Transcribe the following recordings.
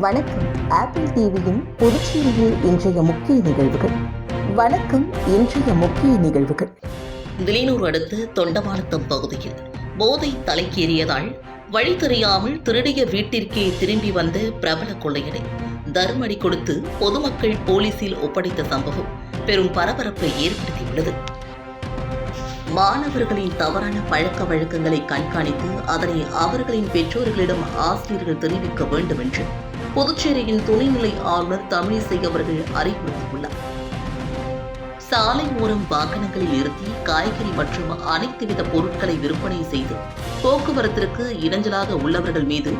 வணக்கம். ஆப்பிள் டிவியின் புதுச்சேரியில் இன்றைய முக்கிய நிகழ்வுகள். வணக்கம் இன்றைய முக்கிய நிகழ்வுகள். விலையூர் அடுத்த தொண்டமானத்தம் பகுதியில் போதை தலைக்கேறியதால் வழி தெரியாமல் திருடிய வீட்டிற்கே திரும்பி வந்த பிரபல கொள்ளையனை தர்மடி கொடுத்து பொதுமக்கள் போலீசில் ஒப்படைத்த சம்பவம் பெரும் பரபரப்பை ஏற்படுத்தியுள்ளது. மாணவர்களின் தவறான பழக்க வழக்கங்களை கண்காணித்து அதனை அவர்களின் பெற்றோர்களிடம் ஆசிரியர்கள் தெரிவிக்க வேண்டும் என்று புதுச்சேரியின் துணைநிலை ஆளுநர் தமிழிசை அவர்கள் அறிவுறுத்தியுள்ளார். சாலை ஓரம் வாகனங்களில் நிறுத்தி காய்கறி மற்றும் அனைத்து வித பொருட்களை விற்பனை செய்து போக்குவரத்திற்கு இடைஞ்சலாக உள்ளவர்கள் மீது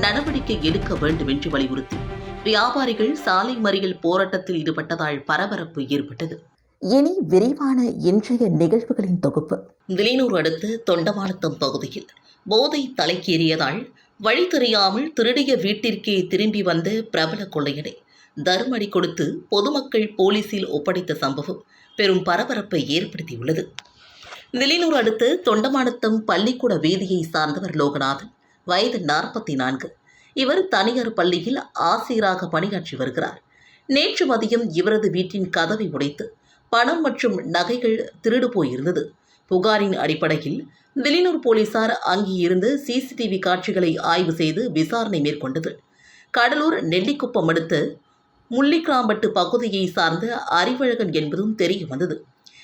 நடவடிக்கை எடுக்க வேண்டும் என்று வலியுறுத்தி வியாபாரிகள் சாலை மறியல் போராட்டத்தில் ஈடுபட்டதால் பரபரப்பு ஏற்பட்டது. இனி விரிவான இன்றைய நிகழ்வுகளின் தொகுப்பு. வில்லியனூர் அடுத்த தொண்டமானத்தம் பகுதியில் போதை தலைக்கேறியதால் வழி தெரியாமல் திருடிய வீட்டிற்கே திரும்பி வந்த பிரபல கொள்ளையனை. தர்மடி கொடுத்து பொதுமக்கள் போலீசில் ஒப்படைத்த சம்பவம் பெரும் பரபரப்பை ஏற்படுத்தியுள்ளது. வில்லியனூர் அடுத்து தொண்டமானத்தம் பள்ளிக்கூட வீதியை சார்ந்தவர் லோகநாதன் வயது நாற்பத்தி நான்கு இவர் தனியார் பள்ளியில் ஆசிரியராக பணியாற்றி வருகிறார். நேற்று மதியம் இவரது வீட்டின் கதவை உடைத்து பணம் மற்றும் நகைகள் திருடு போயிருந்தது. புகாரின் அடிப்படையில் வில்லியனூர் போலீசார் அங்கிருந்து சிசிடிவி காட்சிகளை ஆய்வு செய்து விசாரணை மேற்கொண்டது. கடலூர் நெல்லிக்குப்பம் அடுத்த முள்ளிக்கிராம்பட்டு பகுதியை சார்ந்த அறிவழகன் என்பதும் தெரிய வந்தது.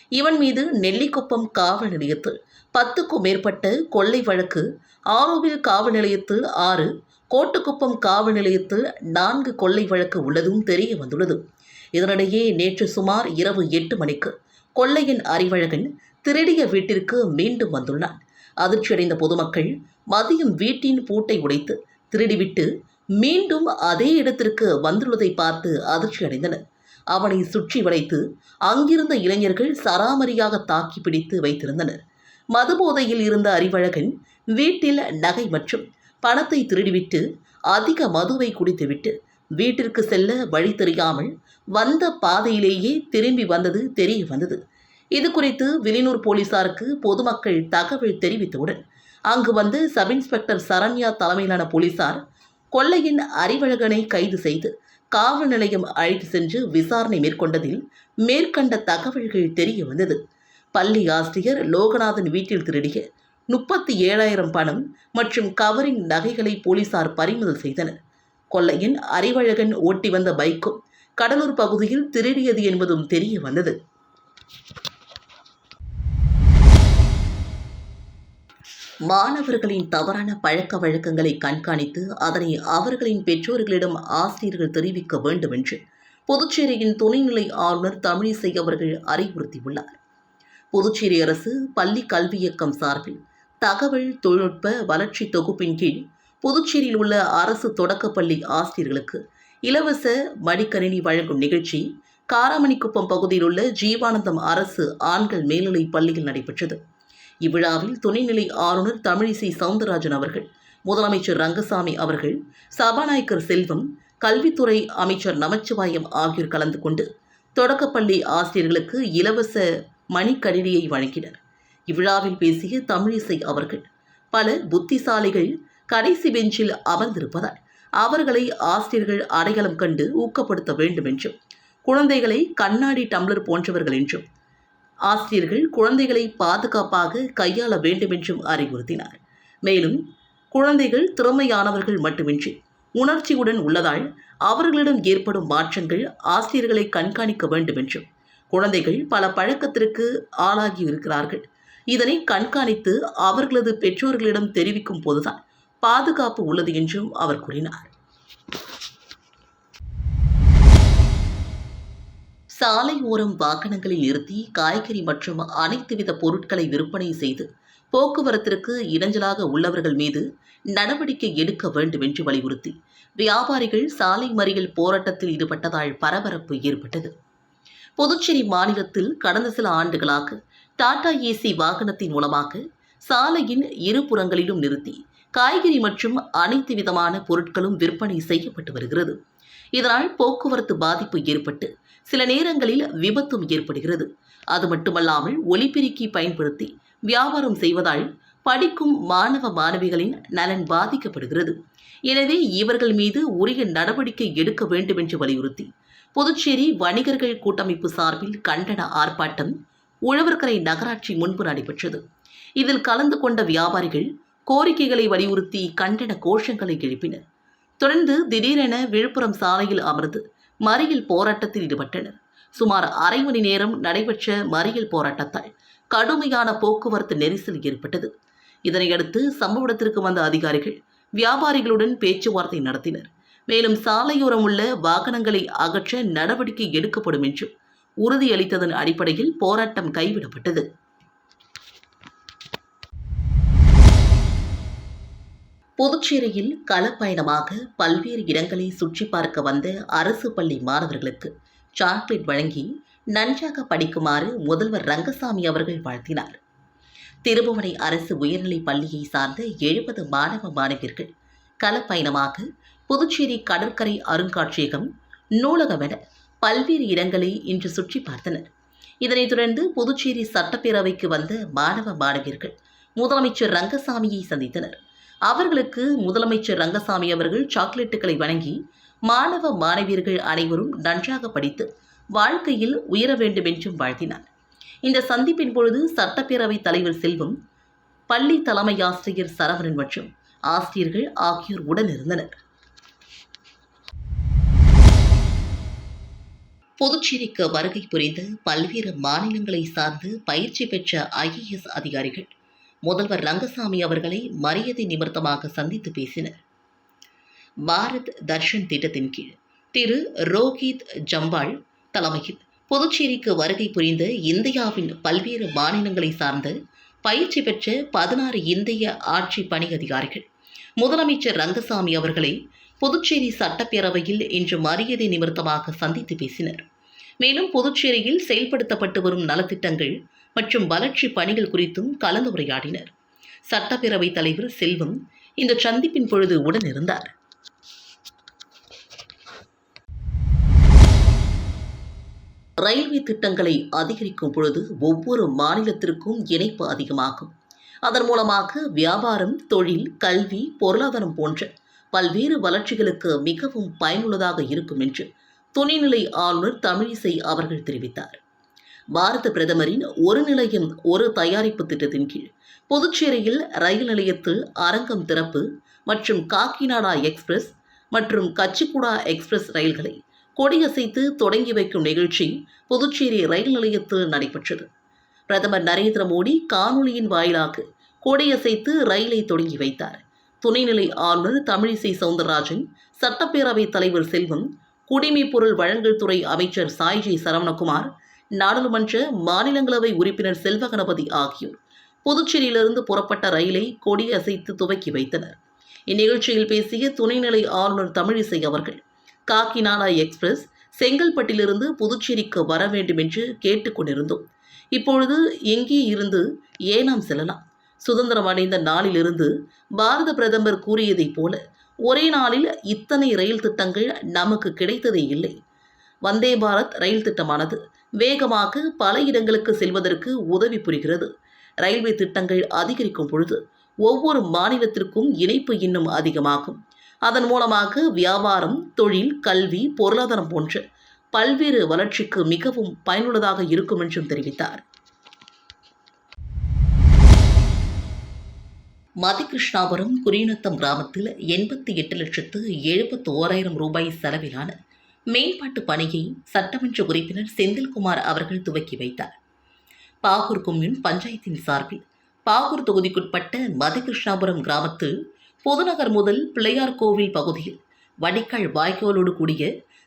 இவன் மீது நெல்லிக்குப்பம் காவல் நிலையத்தில் பத்துக்கும் மேற்பட்ட கொள்ளை வழக்கு ஆரோவில் காவல் நிலையத்தில் ஆறு கோட்டுக்குப்பம் காவல் நிலையத்தில் நான்கு கொள்ளை வழக்கு உள்ளதும் தெரிய வந்துள்ளது. இதனிடையே நேற்று சுமார் இரவு எட்டு மணிக்கு கொள்ளையின் அறிவழகன் திருடிய வீட்டிற்கு மீண்டும் வந்துள்ளான் அதிர்ச்சியடைந்த பொதுமக்கள் மதியம் வீட்டின் பூட்டை உடைத்து திருடிவிட்டு மீண்டும் அதே இடத்திற்கு வந்துள்ளதை பார்த்து அதிர்ச்சியடைந்தனர். அவனை சுற்றி வளைத்து அங்கிருந்த இளைஞர்கள் சராமரியாக தாக்கி பிடித்து வைத்திருந்தனர். மதுபோதையில் இருந்த அறிவழகன் வீட்டில் நகை மற்றும் பணத்தை திருடிவிட்டு அதிக மதுவை குடித்துவிட்டு வீட்டிற்கு செல்ல வழி தெரியாமல் வந்த பாதையிலேயே திரும்பி வந்தது தெரிய வந்தது. இது குறித்து விலினூர் போலீசாருக்கு பொதுமக்கள் தகவல் தெரிவித்தவுடன் அங்கு வந்து சப் இன்ஸ்பெக்டர் சரண்யா தலைமையிலான போலீசார் கொள்ளையின் அறிவழகனை கைது செய்து காவல் நிலையம் அழைத்து சென்று விசாரணை மேற்கொண்டதில் மேற்கண்ட தகவல்கள் தெரிய வந்தது. பள்ளி ஆசிரியர் லோகநாதன் வீட்டில் திருடிய முப்பத்தி ஏழாயிரம் பணம் மற்றும் கவரிங் நகைகளை போலீசார் பறிமுதல் செய்தனர். கொள்ளையின் அறிவழகன் ஓட்டி வந்த பைக்கும் கடலூர் பகுதியில் திருடியது என்பதும் தெரிய வந்தது. மாணவர்களின் தவறான பழக்க வழக்கங்களை கண்காணித்து அதனை அவர்களின் பெற்றோர்களிடம் ஆசிரியர்கள் தெரிவிக்க வேண்டும் என்று புதுச்சேரியின் துணைநிலை ஆளுநர் தமிழிசை அவர்கள் அறிவுறுத்தியுள்ளார். புதுச்சேரி அரசு பள்ளி கல்வி இயக்கம் சார்பில் தகவல் தொழில்நுட்ப வளர்ச்சி தொகுப்பின் கீழ் புதுச்சேரியில் உள்ள அரசு தொடக்கப்பள்ளி ஆசிரியர்களுக்கு இலவச மடிக்கணினி வழங்கும் நிகழ்ச்சி காராமணிக்குப்பம் பகுதியில் உள்ள ஜீவானந்தம் அரசு ஆண்கள் மேல்நிலைப் பள்ளியில் நடைபெற்றது. இவ்விழாவில் துணைநிலை ஆளுநர் தமிழிசை சவுந்தரராஜன் அவர்கள் முதலமைச்சர் ரங்கசாமி அவர்கள் சபாநாயகர் செல்வம் கல்வித்துறை அமைச்சர் நமச்சிவாயம் ஆகியோர் கலந்து கொண்டு தொடக்கப்பள்ளி ஆசிரியர்களுக்கு இலவச மணிக்கணினியை வழங்கினர். இவ்விழாவில் பேசிய தமிழிசை அவர்கள் பல புத்திசாலிகள் கடைசி பெஞ்சில் அமர்ந்திருப்பதால் அவர்களை ஆசிரியர்கள் அடையாளம் கண்டு ஊக்கப்படுத்த வேண்டும் என்றும் குழந்தைகளை கண்ணாடி டம்ளர் போன்றவர்கள் என்றும் ஆசிரியர்கள் குழந்தைகளை பாதுகாப்பாக கையாள வேண்டும் என்றும் அறிவுறுத்தினார். மேலும் குழந்தைகள் திறமையானவர்கள் மட்டுமின்றி உணர்ச்சியுடன் உள்ளதால் அவர்களிடம் ஏற்படும் மாற்றங்கள் ஆசிரியர்களை கண்காணிக்க வேண்டும் என்றும் குழந்தைகள் பல பழக்கத்திற்கு ஆளாகி இருக்கிறார்கள். இதனை கண்காணித்து அவர்களது பெற்றோர்களிடம் தெரிவிக்கும் போதுதான் பாதுகாப்பு உள்ளது என்றும் அவர் கூறினார். சாலை ஓரம் வாகனங்களில் நிறுத்தி காய்கறி மற்றும் அனைத்து வித பொருட்களை விற்பனை செய்து போக்குவரத்திற்கு இடைஞ்சலாக உள்ளவர்கள் மீது நடவடிக்கை எடுக்க வேண்டும் என்று வலியுறுத்தி வியாபாரிகள் சாலை மறியல் போராட்டத்தில் ஈடுபட்டதால் பரபரப்பு ஏற்பட்டது. புதுச்சேரி மாநிலத்தில் கடந்த சில ஆண்டுகளாக டாடா ஏசி வாகனத்தின் மூலமாக சாலையின் இருபுறங்களிலும் நிறுத்தி காய்கறி மற்றும் அனைத்து விதமான பொருட்களும் விற்பனை செய்யப்பட்டு வருகிறது. இதனால் போக்குவரத்து பாதிப்பு ஏற்பட்டு சில நேரங்களில் விபத்தும் ஏற்படுகிறது. அது மட்டுமல்லாமல் ஒலிபெருக்கி பயன்படுத்தி வியாபாரம் செய்வதால் படிக்கும் மாணவ மாணவிகளின் நலன் பாதிக்கப்படுகிறது. எனவே இவர்கள் மீது உரிய நடவடிக்கை எடுக்க வேண்டும் என்று வலியுறுத்தி புதுச்சேரி வணிகர்கள் கூட்டமைப்பு சார்பில் கண்டன ஆர்ப்பாட்டம் உழவர்கரை நகராட்சி முன்பு நடைபெற்றது. இதில் கலந்து கொண்ட வியாபாரிகள் கோரிக்கைகளை வலியுறுத்தி கண்டன கோஷங்களை எழுப்பினர். தொடர்ந்து திடீரென விழுப்புரம் சாலையில் அமர்ந்து மறியல் போராட்டத்தில் ஈடுபட்டனர். சுமார் அரை மணி நேரம் நடைபெற்ற மறியல் போராட்டத்தால் கடுமையான போக்குவரத்து நெரிசல் ஏற்பட்டது. இதனையடுத்து சம்பவ இடத்திற்கு வந்த அதிகாரிகள் வியாபாரிகளுடன் பேச்சுவார்த்தை நடத்தினர். மேலும் சாலையோரம் உள்ள வாகனங்களை அகற்ற நடவடிக்கை எடுக்கப்படும் என்றும் உறுதியளித்ததன் அடிப்படையில் போராட்டம் கைவிடப்பட்டது. புதுச்சேரியில் களப்பயணமாக பல்வேறு இடங்களை சுற்றி பார்க்க வந்த அரசு பள்ளி மாணவர்களுக்கு சாக்லேட் வழங்கி நன்றாக படிக்குமாறு முதல்வர் ரங்கசாமி அவர்கள் வாழ்த்தினார். திருபுவனை அரசு உயர்நிலைப் பள்ளியை சார்ந்த எழுபது மாணவ மாணவியர்கள் களப்பயணமாக புதுச்சேரி கடற்கரை அருங்காட்சியகம் நூலகமென பல்வேறு இடங்களை இன்று சுற்றி பார்த்தனர். இதனைத் தொடர்ந்து புதுச்சேரி சட்டப்பேரவைக்கு வந்த மாணவ மாணவியர்கள் முதலமைச்சர் ரங்கசாமியை சந்தித்தனர். அவர்களுக்கு முதலமைச்சர் ரங்கசாமி அவர்கள் சாக்லேட்டுகளை வழங்கி மாணவ மாணவியர்கள் அனைவரும் நன்றாக படித்து வாழ்க்கையில் உயர வேண்டும் என்றும் வாழ்த்தினார். இந்த சந்திப்பின் பொழுது சட்டப்பேரவைத் தலைவர் செல்வம் பள்ளி தலைமை ஆசிரியர் சரவணன் மற்றும் ஆசிரியர்கள் ஆகியோர் உடனிருந்தனர். புதுச்சேரிக்கு வருகை புரிந்த பல்வேறு மாநிலங்களை சார்ந்து பயிற்சி பெற்ற ஐஏஎஸ் அதிகாரிகள் முதல்வர் ரங்கசாமி அவர்களை மரியாதை நிமித்தமாக சந்தித்து பேசினர். பாரத் தர்ஷன் திட்டத்தின் கீழ் திரு ரோஹித் ஜம்பால் தலைமையில் புதுச்சேரிக்கு வருகை புரிந்த இந்தியாவின் பல்வேறு மாநிலங்களை சார்ந்த பயிற்சி பெற்ற பதினாறு இந்திய ஆட்சி பணி அதிகாரிகள் முதலமைச்சர் ரங்கசாமி அவர்களை புதுச்சேரி சட்டப்பேரவையில் இன்று மரியாதை நிமித்தமாக சந்தித்து பேசினர். மேலும் புதுச்சேரியில் செயல்படுத்தப்பட்டு வரும் நலத்திட்டங்கள் மற்றும் வளர்ச்சி பணிகள் குறித்தும் கலந்துரையாடினர். சட்டப்பேரவைத் தலைவர் செல்வம் இந்த சந்திப்பின் பொழுது உடனிருந்தார். ரயில்வே திட்டங்களை அதிகரிக்கும் பொழுது ஒவ்வொரு மாநிலத்திற்கும் இணைப்பு அதிகமாகும். அதன் மூலமாக வியாபாரம் தொழில் கல்வி பொருளாதாரம் போன்ற பல்வேறு வளர்ச்சிகளுக்கு மிகவும் பயனுள்ளதாக இருக்கும் என்று துணைநிலை ஆளுநர் தமிழிசை அவர்கள் தெரிவித்தார். பாரத பிரதமரின் ஒரு நிலையம் ஒரு தயாரிப்பு திட்டத்தின் கீழ் புதுச்சேரியில் ரயில் நிலையத்தில் அரங்கம் திறப்பு மற்றும் காக்கிநாடா எக்ஸ்பிரஸ் மற்றும் கச்சிகுடா எக்ஸ்பிரஸ் ரயில்களை கொடியசைத்து தொடங்கி வைக்கும் நிகழ்ச்சி புதுச்சேரி ரயில் நிலையத்தில் நடைபெற்றது. பிரதமர் நரேந்திர மோடி காணொலியின் வாயிலாக கொடியசைத்து ரயிலை தொடங்கி வைத்தார். துணைநிலை ஆளுநர் தமிழிசை சவுந்தரராஜன் சட்டப்பேரவைத் தலைவர் செல்வம் குடிமைப்பொருள் வழங்கல் துறை அமைச்சர் சாய்ஜி சரவணகுமார் நாடாளுமன்ற மாநிலங்களவை உறுப்பினர் செல்வ கணபதி ஆகியோர் புதுச்சேரியிலிருந்து புறப்பட்ட ரயிலை கொடியசைத்து துவக்கி வைத்தனர். இந்நிகழ்ச்சியில் பேசிய துணைநிலை ஆளுநர் தமிழிசை அவர்கள் காக்கிநாடா எக்ஸ்பிரஸ் செங்கல்பட்டிலிருந்து புதுச்சேரிக்கு வர வேண்டும் என்று கேட்டுக்கொண்டிருந்தோம் இப்பொழுது எங்கே இருந்து ஏனாம் செல்லலாம். சுதந்திரம் அடைந்த நாளிலிருந்து பாரத பிரதமர் கூறியதைப் போல ஒரே நாளில் இத்தனை ரயில் திட்டங்கள் நமக்கு கிடைத்ததே இல்லை. வந்தே பாரத் ரயில் திட்டமானது வேகமாக பல இடங்களுக்கு செல்வதற்கு உதவி புரிகிறது. ரயில்வே திட்டங்கள் அதிகரிக்கும் பொழுது ஒவ்வொரு மாநிலத்திற்கும் இணைப்பு இன்னும் அதிகமாகும். அதன் மூலமாக வியாபாரம் தொழில் கல்வி பொருளாதாரம் போன்ற பல்வேறு வளர்ச்சிக்கு மிகவும் பயனுள்ளதாக இருக்கும் என்றும் தெரிவித்தார். மதிகிருஷ்ணாபுரம் குறிநத்தம் கிராமத்தில் எண்பத்தி எட்டு லட்சத்து எழுபத்தி ஓராயிரம் ரூபாய் செலவிலான மேம்பாட்டு பணியை சட்டமன்ற உறுப்பினர் செந்தில்குமார் அவர்கள் துவக்கி வைத்தார். பாகூர் கொம்யூன் பஞ்சாயத்தின் சார்பில் பாகூர் தொகுதிக்குட்பட்ட மதகிருஷ்ணாபுரம் கிராமத்தில் பொதுநகர் முதல் பிள்ளையார் கோவில் பகுதியில் வடிகால் வாய்க்கோலோடு கூடிய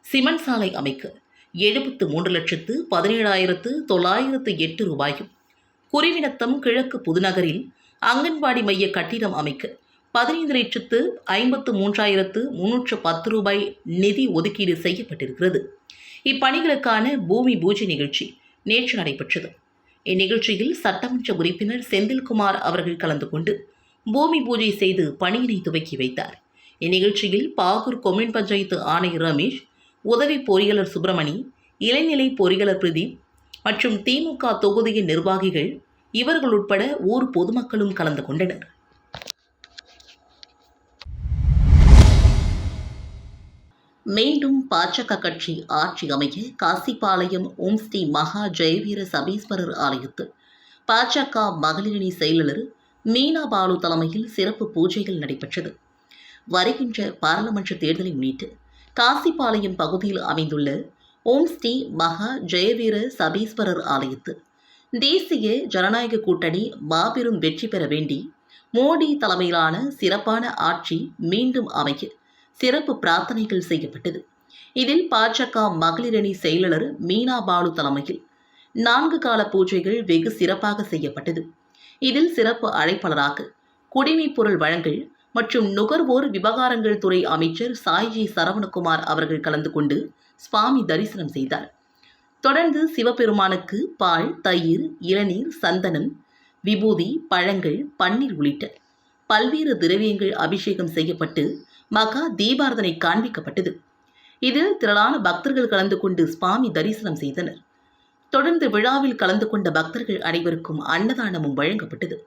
சிமெண்ட் சாலை அமைக்க எழுபத்து மூன்று லட்சத்து பதினேழாயிரத்து தொள்ளாயிரத்து எட்டு ரூபாயும் குருவினத்தம் கிழக்கு புதுநகரில் அங்கன்வாடி மைய கட்டிடம் அமைக்க பதினைந்து லட்சத்து ஐம்பத்து மூன்றாயிரத்து முன்னூற்று பத்து ரூபாய் நிதி ஒதுக்கீடு செய்யப்பட்டிருக்கிறது. இப்பணிகளுக்கான பூமி பூஜை நிகழ்ச்சி நேற்று நடைபெற்றது. இந்நிகழ்ச்சியில் சட்டமன்ற உறுப்பினர் செந்தில்குமார் அவர்கள் கலந்து கொண்டு பூமி பூஜை செய்து பணியினை துவக்கி வைத்தார். இந்நிகழ்ச்சியில் பாகூர் கொம்யூன் பஞ்சாயத்து ஆணையர் ரமேஷ் உதவி பொறியாளர் சுப்பிரமணி இளைநிலை பொறியாளர் பிரதீப் மற்றும் திமுக தொகுதியின் நிர்வாகிகள் இவர்கள் உட்பட ஊர் பொதுமக்களும் கலந்து கொண்டனர். மீண்டும் பாஜக கட்சி ஆட்சி அமைய காசிபாளையம் ஓம் ஸ்ரீ மகா ஜெயவீர சபீஸ்வரர் ஆலயத்தில் பாஜக மகளிரணி செயலாளர் மீனா பாலு தலைமையில் சிறப்பு பூஜைகள் நடைபெற்றது. வருகின்ற பாராளுமன்ற தேர்தலை முன்னிட்டு காசிபாளையம் பகுதியில் அமைந்துள்ள ஓம் ஸ்ரீ மகா ஜெயவீர சபீஸ்வரர் ஆலயத்தில் தேசிய ஜனநாயக கூட்டணி மாபெரும் வெற்றி பெற வேண்டி மோடி தலைமையிலான சிறப்பான ஆட்சி மீண்டும் அமைய சிறப்பு பிரார்த்தனைகள் செய்யப்பட்டது. இதில் பாஜக மகளிரணி செயலாளர் மீனா பாலு தலைமையில் நான்கு கால பூஜைகள் வெகு சிறப்பாக செய்யப்பட்டது. இதில் சிறப்பு அழைப்பாளராக குடிமைப் பொருள் வழங்கல் மற்றும் நுகர்வோர் விவகாரங்கள் துறை அமைச்சர் சாய்ஜி சரவணகுமார் அவர்கள் கலந்து கொண்டு சுவாமி தரிசனம் செய்தார். தொடர்ந்து சிவபெருமானுக்கு பால் தயிர் இளநீர் சந்தனம் விபூதி பழங்கள் பன்னீர் உள்ளிட்ட பல்வேறு திரவியங்கள் அபிஷேகம் செய்யப்பட்டு மகா தீபாரதனை காண்பிக்கப்பட்டது. இதில் திரளான பக்தர்கள் கலந்து கொண்டு சுவாமி தரிசனம் செய்தனர். தொடர்ந்து விழாவில் கலந்து கொண்ட பக்தர்கள் அனைவருக்கும் அன்னதானமும் வழங்கப்பட்டது.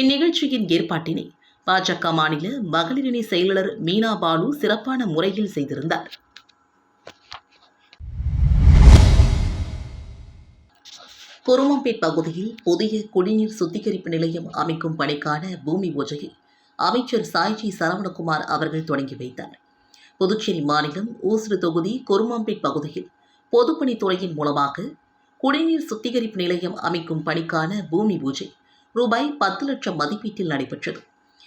இந்நிகழ்ச்சியின் ஏற்பாட்டினை பாஜக மாநில மகளிரணி செயலாளர் மீனா பாலு சிறப்பான முறையில் செய்திருந்தார். குருமம்பேட் பகுதியில் புதிய குடிநீர் சுத்திகரிப்பு நிலையம் அமைக்கும் பணிக்கான பூமி பூஜையை அமைச்சர் சாய்ஜி சரவணகுமார் அவர்கள் தொடங்கி வைத்தார். புதுச்சேரி மாநிலம் ஊசுறு தொகுதி குருமாம்பேட் பகுதியில் பொதுப்பணித்துறையின் மூலமாக குடிநீர் சுத்திகரிப்பு நிலையம் அமைக்கும் பணிக்கான பூமி பூஜை ரூபாய் பத்து லட்சம் மதிப்பீட்டில் நடைபெற்றது.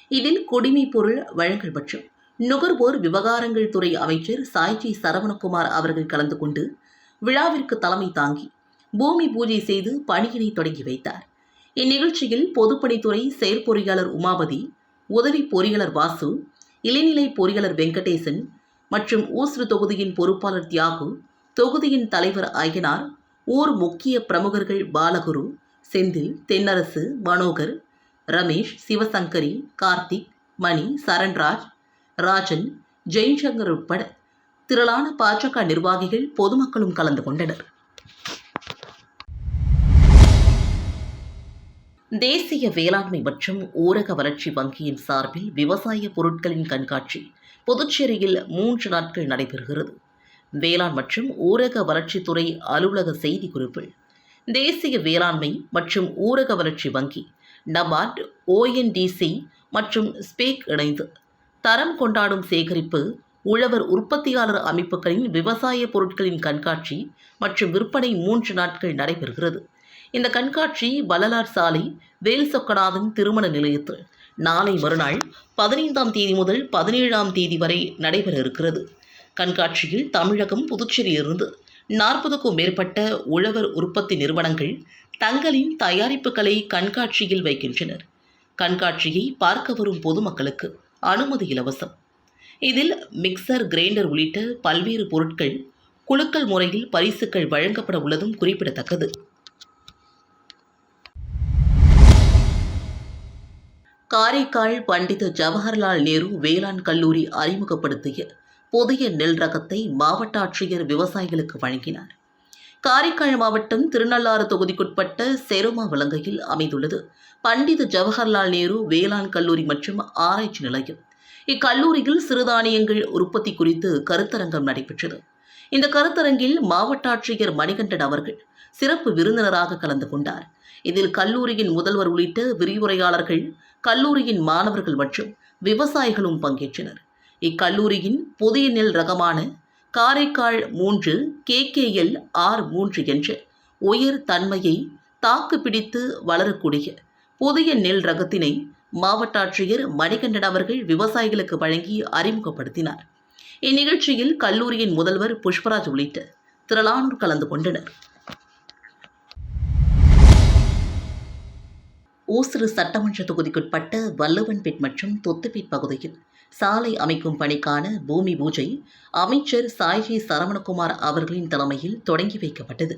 இதில் குடிமைப் பொருள் வழங்கல் மற்றும் நுகர்வோர் விவகாரங்கள் துறை அமைச்சர் சாய்ஜி சரவணகுமார் அவர்கள் கலந்து கொண்டு விழாவிற்கு தலைமை தாங்கி பூமி பூஜை செய்து பணியினை தொடங்கி வைத்தார். இந்நிகழ்ச்சியில் பொதுப்பணித்துறை செயற்பொறியாளர் உமாபதி உதவி பொறியாளர் வாசு இளைநிலை பொறியாளர் வெங்கடேசன் மற்றும் ஊசுறு தொகுதியின் பொறுப்பாளர் தியாகு தொகுதியின் தலைவர் ஐயனார் ஊர் முக்கிய பிரமுகர்கள் பாலகுரு செந்தில் தென்னரசு மனோகர் ரமேஷ் சிவசங்கரி கார்த்திக் மணி சரண்ராஜ் ராஜன் ஜெய்சங்கர் உட்பட திரளான பாஜக நிர்வாகிகள் பொதுமக்களும் கலந்து கொண்டனர். தேசிய வேளாண்மை மற்றும் ஊரக வளர்ச்சி வங்கியின் சார்பில் விவசாய பொருட்களின் கண்காட்சி புதுச்சேரியில் மூன்று நாட்கள் நடைபெறுகிறது. வேளாண் மற்றும் ஊரக வளர்ச்சித்துறை அலுவலக செய்திக்குறிப்பில் தேசிய வேளாண்மை மற்றும் ஊரக வளர்ச்சி வங்கி நபார்ட் ஓஎன்டிசி மற்றும் ஸ்பேக் இணைந்து தரம் கொண்டாடும் சேகரிப்பு உழவர் உற்பத்தியாளர் அமைப்புகளின் விவசாய பொருட்களின் கண்காட்சி மற்றும் விற்பனை மூன்று நாட்கள் நடைபெறுகிறது. இந்த கண்காட்சி வள்ளலார் சாலை வேல்சொக்கநாதன் திருமண நிலையத்தில் நாளை மறுநாள் பதினைந்தாம் தேதி முதல் பதினேழாம் தேதி வரை நடைபெற இருக்கிறது. கண்காட்சியில் தமிழகம் புதுச்சேரியிலிருந்து நாற்பதுக்கும் மேற்பட்ட உழவர் உற்பத்தி நிறுவனங்கள் தங்களின் தயாரிப்புகளை கண்காட்சியில் வைக்கின்றனர். கண்காட்சியை பார்க்க வரும் பொதுமக்களுக்கு அனுமதி இலவசம். இதில் மிக்சர் கிரைண்டர் உள்ளிட்ட பல்வேறு பொருட்கள் குழுக்கள் முறையில் பரிசுகள் வழங்கப்பட உள்ளதும் குறிப்பிடத்தக்கது. காரைக்கால் பண்டித ஜவஹர்லால் நேரு வேளாண் கல்லூரி அறிமுகப்படுத்திய புதிய நெல் ரகத்தை மாவட்ட ஆட்சியர் விவசாயிகளுக்கு வழங்கினார். காரைக்கால் மாவட்டம் திருநள்ளாறு தொகுதிக்குட்பட்ட செருமா விலங்கையில் அமைந்துள்ளது. பண்டித ஜவஹர்லால் நேரு வேளாண் கல்லூரி மற்றும் ஆராய்ச்சி நிலையம். இக்கல்லூரியில் சிறுதானியங்கள் உற்பத்தி குறித்து கருத்தரங்கம் நடைபெற்றது. இந்த கருத்தரங்கில் மாவட்ட ஆட்சியர் மணிகண்டன் அவர்கள் சிறப்பு விருந்தினராக கலந்து கொண்டார். இதில் கல்லூரியின் முதல்வர் உள்ளிட்ட விரிவுரையாளர்கள் கல்லூரியின் மாணவர்கள் மற்றும் விவசாயிகளும் பங்கேற்றனர். இக்கல்லூரியின் புதிய நெல் ரகமான காரைக்கால் மூன்று கேகேஎல் ஆர் மூன்று என்ற உயர் தன்மையை தாக்கு பிடித்து வளரக்கூடிய புதிய நெல் ரகத்தினை மாவட்ட ஆட்சியர் மணிகண்டன் அவர்கள் விவசாயிகளுக்கு வழங்கி அறிமுகப்படுத்தினார். இந்நிகழ்ச்சியில் கல்லூரியின் முதல்வர் புஷ்பராஜ் உள்ளிட்ட திரளானோர் கலந்து கொண்டனர். ஊசுறு சட்டமன்ற தொகுதிக்குட்பட்ட வல்லவன்பேட் மற்றும் தொத்துப்பேட் பகுதியில் சாலை அமைக்கும் பணிக்கான பூமி பூஜை அமைச்சர் சாய்ஜி சரவணகுமார் அவர்களின் தலைமையில் தொடங்கி வைக்கப்பட்டது.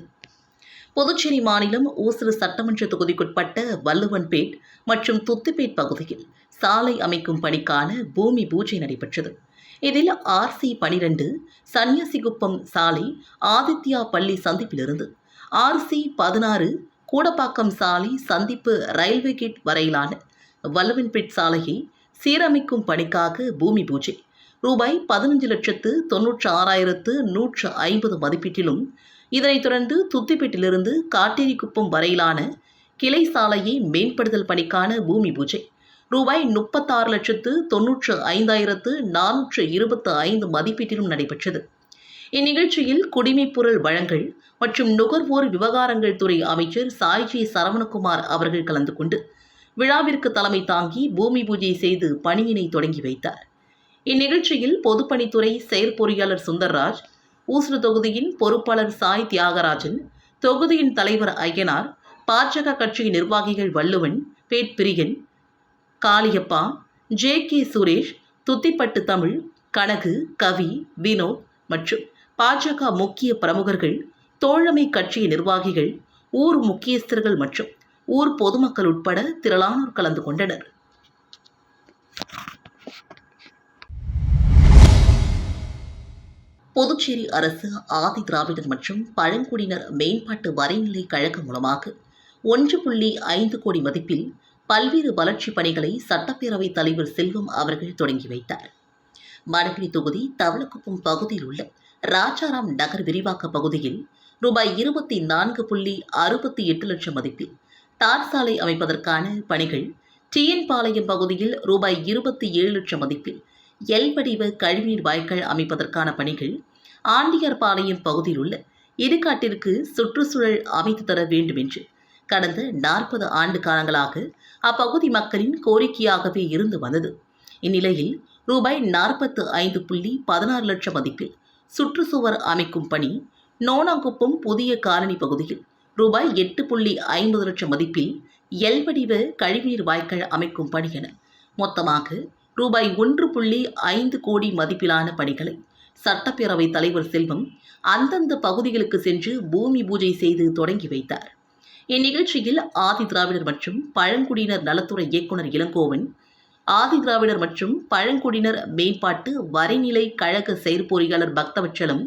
புதுச்சேரி மாநிலம் ஊசுறு சட்டமன்ற தொகுதிக்குட்பட்ட வல்லுவன்பேட் மற்றும் துத்துப்பேட் பகுதியில் சாலை அமைக்கும் பணிக்கான பூமி பூஜை நடைபெற்றது. இதில் ஆர்சி பனிரெண்டு சன்னியாசிகுப்பம் சாலை ஆதித்யா பள்ளி சந்திப்பிலிருந்து ஆர்சி பதினாறு கூடப்பாக்கம் சாலை சந்திப்பு ரயில்வே கேட் வரையிலான வல்லவன்பிட் சாலையை சீரமைக்கும் பணிக்காக பூமி பூஜை. ரூபாய் பதினஞ்சு லட்சத்து தொன்னூற்று ஆறாயிரத்து நூற்று ஐம்பது மதிப்பீட்டிலும் இதனைத் தொடர்ந்து துத்திப்பேட்டிலிருந்து காட்டேரிக்குப்பம் வரையிலான கிளை சாலையை மேம்படுத்தல் பணிக்கான பூமி பூஜை. ரூபாய் முப்பத்தாறு லட்சத்து தொன்னூற்று ஐந்தாயிரத்து நானூற்று இருபத்து ஐந்து மதிப்பீட்டிலும் நடைபெற்றது. இந்நிகழ்ச்சியில் குடிமைப்பொருள் வழங்கல் மற்றும் நுகர்வோர் விவகாரங்கள் துறை அமைச்சர் சாய்ஜி சரவணகுமார் அவர்கள் கலந்து கொண்டு விழாவிற்கு தலைமை தாங்கி பூமி பூஜை செய்து பணியினை தொடங்கி வைத்தார். இந்நிகழ்ச்சியில் பொதுப்பணித்துறை செயற்பொறியாளர் சுந்தர்ராஜ் ஊசுடு தொகுதியின் பொறுப்பாளர் சாய் தியாகராஜன் தொகுதியின் தலைவர் ஐயனார் பாஜக கட்சியின் நிர்வாகிகள் வள்ளுவன் பேட் பிரியன் காளியப்பா ஜே கே சுரேஷ் துத்திப்பட்டு தமிழ் கனகு கவி வினோத் மற்றும் பாஜக முக்கிய பிரமுகர்கள் தோழமை கட்சி நிர்வாகிகள் ஊர் முக்கியஸ்தர்கள் மற்றும் ஊர் பொதுமக்கள் உட்பட திரளானோர் கலந்து கொண்டனர். புதுச்சேரி அரசு ஆதி திராவிடர் மற்றும் பழங்குடியினர் மேம்பாட்டு வரைநிலை கழகம் மூலமாக ஒன்று புள்ளி ஐந்து கோடி மதிப்பில் பல்வேறு வளர்ச்சிப் பணிகளை சட்டப்பேரவைத் தலைவர் செல்வம் அவர்கள் தொடங்கி வைத்தார். மடகிரி தொகுதி தவளக்குப்பம் பகுதியில் உள்ள ராஜாராம் நகர் விரிவாக்க பகுதியில் ரூபாய் இருபத்தி நான்கு புள்ளி அறுபத்தி எட்டு லட்சம் மதிப்பில் தார் சாலை அமைப்பதற்கான பணிகள் டிஎன் பாளையம் பகுதியில் ரூபாய் இருபத்தி ஏழு லட்சம் மதிப்பில் எல் வடிவ கழிவுநீர் வாய்க்கால் அமைப்பதற்கான பணிகள் ஆண்டியார்பாளையம் பகுதியில் உள்ள இடுகாட்டிற்கு சுற்றுச்சூழல் அமைத்து தர வேண்டும் என்று கடந்த நாற்பது ஆண்டு காலங்களாக அப்பகுதி மக்களின் கோரிக்கையாகவே இருந்து வந்தது. இந்நிலையில் ரூபாய் நாற்பத்து ஐந்து புள்ளி பதினாறு லட்சம் மதிப்பில் சுற்றுச்சுவர் அமைக்கும் பணி நோனாங்குப்பம் புதிய காலனி பகுதியில் ரூபாய் எட்டு புள்ளி ஐம்பது லட்சம் மதிப்பில் எல் வடிவ கழிவுநீர் வாய்க்கால் அமைக்கும் பணி என மொத்தமாக ரூபாய் ஒன்று புள்ளி ஐந்து கோடி மதிப்பிலான பணிகளை சட்டப்பேரவைத் தலைவர் செல்வம் அந்தந்த பகுதிகளுக்கு சென்று பூமி பூஜை செய்து தொடங்கி வைத்தார். இந்நிகழ்ச்சியில் ஆதி திராவிடர் மற்றும் பழங்குடியினர் நலத்துறை இயக்குனர் இளங்கோவன் ஆதி திராவிடர் மற்றும் பழங்குடியினர் மேம்பாட்டு வரிநிலை கழக செயற்பொறியாளர் பக்தவச்சலம்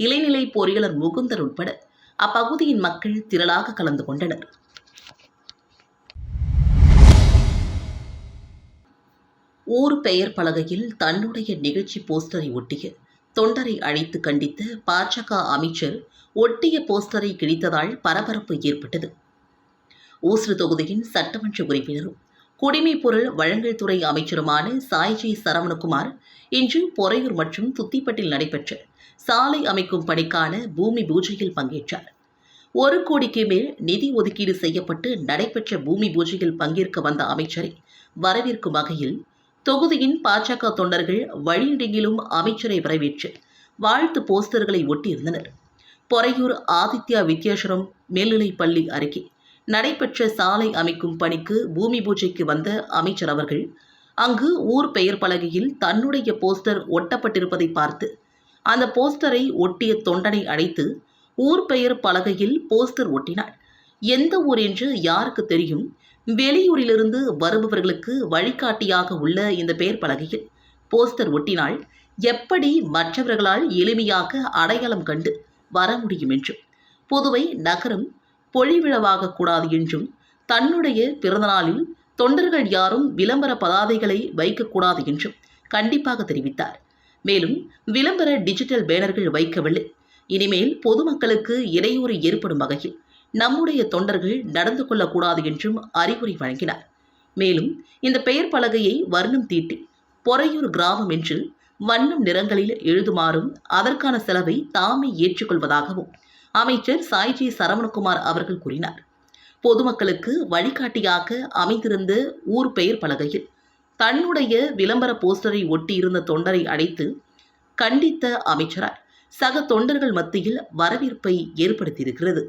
இளைநிலை பொறியாளர் முகுந்தர் உட்பட அப்பகுதியின் மக்கள் திரளாக கலந்து கொண்டனர். ஊர் பெயர் பலகையில் தன்னுடைய நிகழ்ச்சி போஸ்டரை ஒட்டிய தொண்டரை அழைத்து கண்டித்த பாஜக அமைச்சர் ஒட்டிய போஸ்டரை கிழித்ததால் பரபரப்பு ஏற்பட்டது. ஊசுறு தொகுதியின் சட்டமன்ற உறுப்பினரும் குடிமைப் பொருள் வழங்கல் துறை அமைச்சருமான சாய்ஜி சரவணகுமார் இன்று பொறையூர் மற்றும் துத்திப்பட்டில் நடைபெற்ற சாலை அமைக்கும் பணிக்கான பூமி பூஜையில் பங்கேற்றார். ஒரு கோடிக்கு மேல் நிதி ஒதுக்கீடு செய்யப்பட்டு நடைபெற்ற பூமி பூஜையில் பங்கேற்க வந்த அமைச்சரை வரவேற்கும் வகையில் தொகுதியின் பாஜக தொண்டர்கள் வழிநெடுங்கிலும் அமைச்சரை வரவேற்று வாழ்த்து போஸ்டர்களை ஒட்டியிருந்தனர். பொறையூர் ஆதித்யா வித்யாசரம் மேல்நிலைப்பள்ளி அருகே நடைபெற்ற சாலை அமைக்கும் பணிக்கு பூமி பூஜைக்கு வந்த அமைச்சர் அவர்கள் அங்கு ஊர் பெயர் பலகையில் தன்னுடைய போஸ்டர் ஒட்டப்பட்டிருப்பதை பார்த்து அந்த போஸ்டரை ஒட்டிய தொண்டனை அழைத்து ஊர் பெயர் பலகையில் போஸ்டர் ஒட்டினாள் எந்த ஊர் என்று யாருக்கு தெரியும்? வெளியூரிலிருந்து வருபவர்களுக்கு வழிகாட்டியாக உள்ள இந்த பெயர் பலகையில் போஸ்டர் ஒட்டினால் எப்படி மற்றவர்களால் எளிமையாக அடையாளம் கண்டு வர முடியும் என்றும் பொதுவை நகரம் பொழிவிழவாக கூடாது என்றும் தன்னுடைய பிறந்தநாளில் தொண்டர்கள் யாரும் விளம்பர பதாதைகளை வைக்கக்கூடாது என்றும் கண்டிப்பாக தெரிவித்தார். மேலும் விளம்பர டிஜிட்டல் பேனர்கள் வைக்கவில்லை. இனிமேல் பொதுமக்களுக்கு இடையூறு ஏற்படும் வகையில் நம்முடைய தொண்டர்கள் நடந்து கொள்ளக்கூடாது என்றும் அறிவுரை வழங்கினார். மேலும் இந்த பெயர் பலகையை வர்ணம் தீட்டி பொறையூர் கிராமம் என்று வண்ணம் நிறங்களில் எழுதுமாறும் அதற்கான செலவை தாமே ஏற்றுக்கொள்வதாகவும் அமைச்சர் சாய்ஜி சரவணகுமார் அவர்கள் கூறினார். பொதுமக்களுக்கு வழிகாட்டியாக அமைந்திருந்த ஊர் பெயர் பலகையில் தன்னுடைய விளம்பர போஸ்டரை ஒட்டி இருந்த தொண்டரை அழைத்து கண்டித்த அமைச்சரால் சக தொண்டர்கள் மத்தியில் வரவேற்பை ஏற்படுத்தியிருக்கிறது.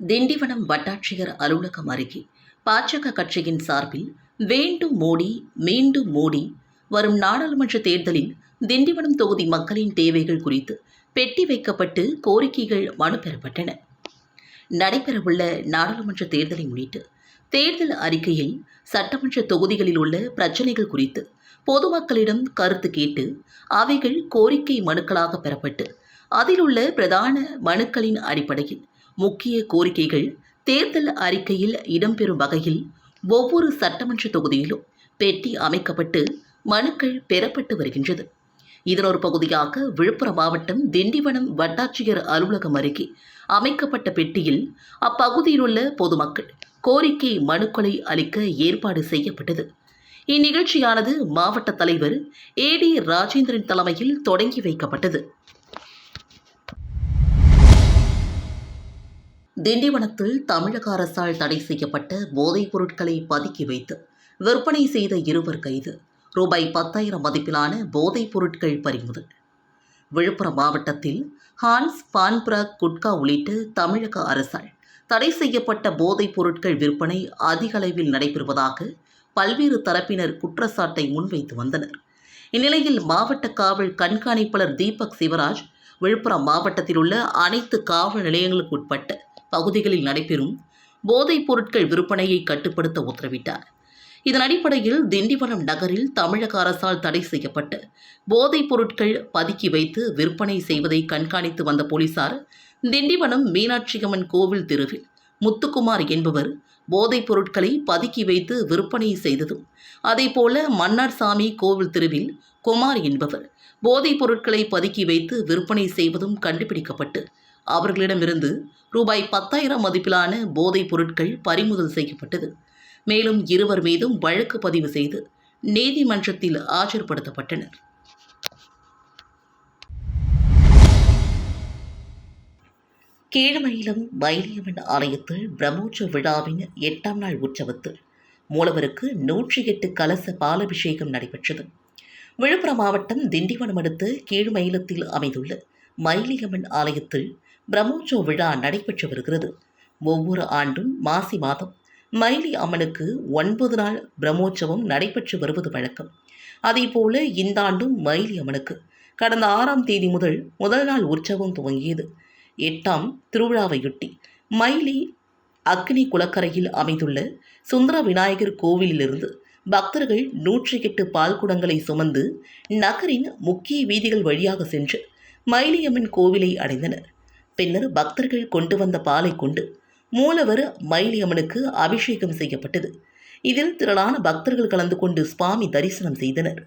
திண்டிவனம் வட்டாட்சியர் அலுவலகம் அருகே பாஜக கட்சியின் சார்பில் வேண்டும் மோடி மீண்டும் மோடி வரும் நாடாளுமன்ற தேர்தலில் திண்டிவனம் தொகுதி மக்களின் தேவைகள் குறித்து பெட்டி வைக்கப்பட்டு கோரிக்கைகள் மனு பெறப்பட்டன. நடைபெறவுள்ள நாடாளுமன்ற தேர்தலை முன்னிட்டு தேர்தல் அறிக்கையில் சட்டமன்ற தொகுதிகளில் உள்ள பிரச்சினைகள் குறித்து பொதுமக்களிடம் கருத்து கேட்டு அவைகள் கோரிக்கை மனுக்களாக பெறப்பட்டு அதில் உள்ள பிரதான மனுக்களின் அடிப்படையில் முக்கிய கோரிக்கைகள் தேர்தல் அறிக்கையில் இடம்பெறும் வகையில் ஒவ்வொரு சட்டமன்ற தொகுதியிலும் பெட்டி அமைக்கப்பட்டு மனுக்கள் பெறப்பட்டு வருகின்றது. இதன் ஒரு பகுதியாக விழுப்புரம் மாவட்டம் திண்டிவனம் வட்டாட்சியர் அலுவலகம் அருகே அமைக்கப்பட்ட பெட்டியில் அப்பகுதியில் உள்ள பொதுமக்கள் கோரிக்கை மனுக்களை அளிக்க ஏற்பாடு செய்யப்பட்டது. இந்நிகழ்ச்சியானது மாவட்ட தலைவர் ஏடி ராஜேந்திரன் தலைமையில் தொடங்கி வைக்கப்பட்டது. திண்டிவனத்தில் தமிழக அரசால் தடை செய்யப்பட்ட போதைப் பொருட்களை பதுக்கி வைத்து விற்பனை செய்த இருவர் கைது. ரூபாய் பத்தாயிரம் மதிப்பிலான போதைப் பொருட்கள் பறிமுதல். விழுப்புரம் மாவட்டத்தில் ஹான்ஸ் பான்பராக் குட்கா உள்ளிட்ட தமிழக அரசால் தடை செய்யப்பட்ட போதைப் பொருட்கள் விற்பனை அதிகளவில் நடைபெறுவதாக பல்வேறு தரப்பினர் குற்றச்சாட்டை முன்வைத்து வந்தனர். இந்நிலையில் மாவட்ட காவல் கண்காணிப்பாளர் தீபக் சிவராஜ் விழுப்புரம் மாவட்டத்தில் உள்ள அனைத்து காவல் நிலையங்களுக்கு உட்பட்ட பகுதிகளில் நடைபெறும் போதைப் பொருட்கள் விற்பனையை கட்டுப்படுத்த உத்தரவிட்டார். இதன் அடிப்படையில் திண்டிவனம் நகரில் தமிழக அரசால் தடை செய்யப்பட்டு போதைப் பொருட்கள் பதுக்கி வைத்து விற்பனை செய்வதை கண்காணித்து வந்த போலீசார் திண்டிவனம் மீனாட்சியம்மன் கோவில் தெருவில் முத்துக்குமார் என்பவர் போதைப் பொருட்களை பதுக்கி வைத்து விற்பனை செய்ததும் அதேபோல மன்னார்சாமி கோவில் தெருவில் குமார் என்பவர் போதைப் பொருட்களை பதுக்கி வைத்து விற்பனை செய்வதும் கண்டுபிடிக்கப்பட்டு அவர்களிடமிருந்து ரூபாய் பத்தாயிரம் மதிப்பிலான போதைப் பொருட்கள் பறிமுதல் செய்யப்பட்டது. மேலும் இருவர் மீதும் வழக்கு பதிவு செய்து நீதிமன்றத்தில் ஆஜர்படுத்தப்பட்டனர். கீழ்மயிலம் வைலியம்மன் ஆலயத்தில் பிரம்மோற்சவ விழாவின் எட்டாம் நாள் உற்சவத்தில் மூலவருக்கு நூற்றி எட்டு கலச பாலபிஷேகம் நடைபெற்றது. விழுப்புரம் மாவட்டம் திண்டிவனம் அடுத்த கீழ்மயிலத்தில் அமைந்துள்ள மயிலியம்மன் ஆலயத்தில் பிரம்மோற்சவ விழா நடைபெற்று வருகிறது. ஒவ்வொரு ஆண்டும் மாசி மாதம் மயிலி அம்மனுக்கு ஒன்பது நாள் பிரம்மோற்சவம் நடைபெற்று வருவது வழக்கம். அதேபோல இந்த ஆண்டும் மயிலி அம்மனுக்கு கடந்த ஆறாம் தேதி முதல் முதல் நாள் உற்சவம் துவங்கியது. எட்டாம் திருவிழாவையொட்டி மயிலி அக்னி குளக்கரையில் அமைந்துள்ள சுந்தர விநாயகர் கோவிலிலிருந்து பக்தர்கள் நூற்றி எட்டு பால் குடங்களை சுமந்து நகரின் முக்கிய வீதிகள் வழியாக சென்று மயிலியம்மன் கோவிலை அடைந்தனர். பின்னர் பக்தர்கள் கொண்டு வந்த பாலை கொண்டு மூலவர் மயிலியம்மனுக்கு அபிஷேகம் செய்யப்பட்டது. இதில் திரளான பக்தர்கள் கலந்து கொண்டு சுவாமி தரிசனம் செய்தனர்.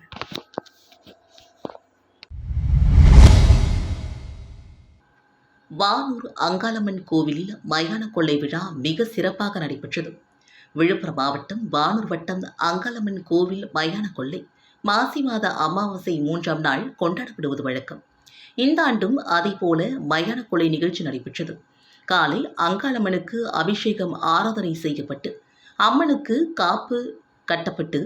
வானூர் அங்காளம்மன் கோவிலில் மயான கொள்ளை விழா மிக சிறப்பாக நடைபெற்றது. விழுப்புரம் மாவட்டம் வானூர் வட்டம் அங்காளம்மன் கோவில் மயான கொள்ளை மாசி மாத அமாவாசை மூன்றாம் நாள் கொண்டாடப்படுவது வழக்கம். இந்த ஆண்டும் அதேபோல மயான கொள்ளை நிகழ்ச்சி நடைபெற்றது. காலை அங்காளம்மனுக்கு அபிஷேகம் ஆராதனை செய்யப்பட்டு அம்மனுக்கு காப்பு கட்டப்பட்டு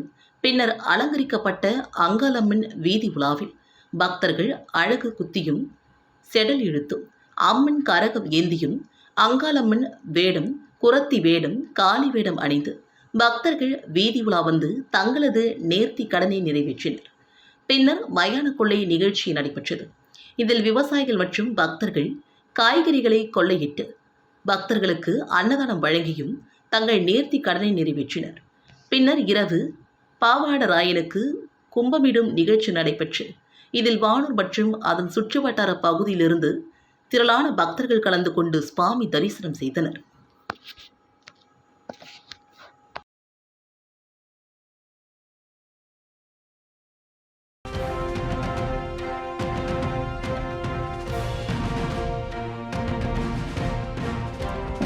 பின்னர் அலங்கரிக்கப்பட்ட அங்காளம்மன் வீதி உலாவில் பக்தர்கள் அழகு குத்தியும் செடல் இழுத்தும் அம்மன் கரகம் ஏந்தியும் அங்காளம்மன் வேடம் குரத்தி வேடம் காளி வேடம் அணிந்து பக்தர்கள் வீதி உலா வந்து தங்களது நேர்த்தி கடனை நிறைவேற்றினர். பின்னர் மயான கொள்ளை நிகழ்ச்சி நடைபெற்றது. இதில் விவசாயிகள் மற்றும் பக்தர்கள் காய்கறிகளை கொள்ளையிட்டு பக்தர்களுக்கு அன்னதானம் வழங்கியும் தங்கள் நேர்த்தி கடனை நிறைவேற்றினர். பின்னர் இரவு பாவாடராயனுக்கு கும்பமிடும் நிகழ்ச்சி நடைபெற்று இதில் வானூர் மற்றும் அதன் சுற்றுவட்டார பகுதியிலிருந்து திரளான பக்தர்கள் கலந்து கொண்டு சுவாமி தரிசனம் செய்தனர்.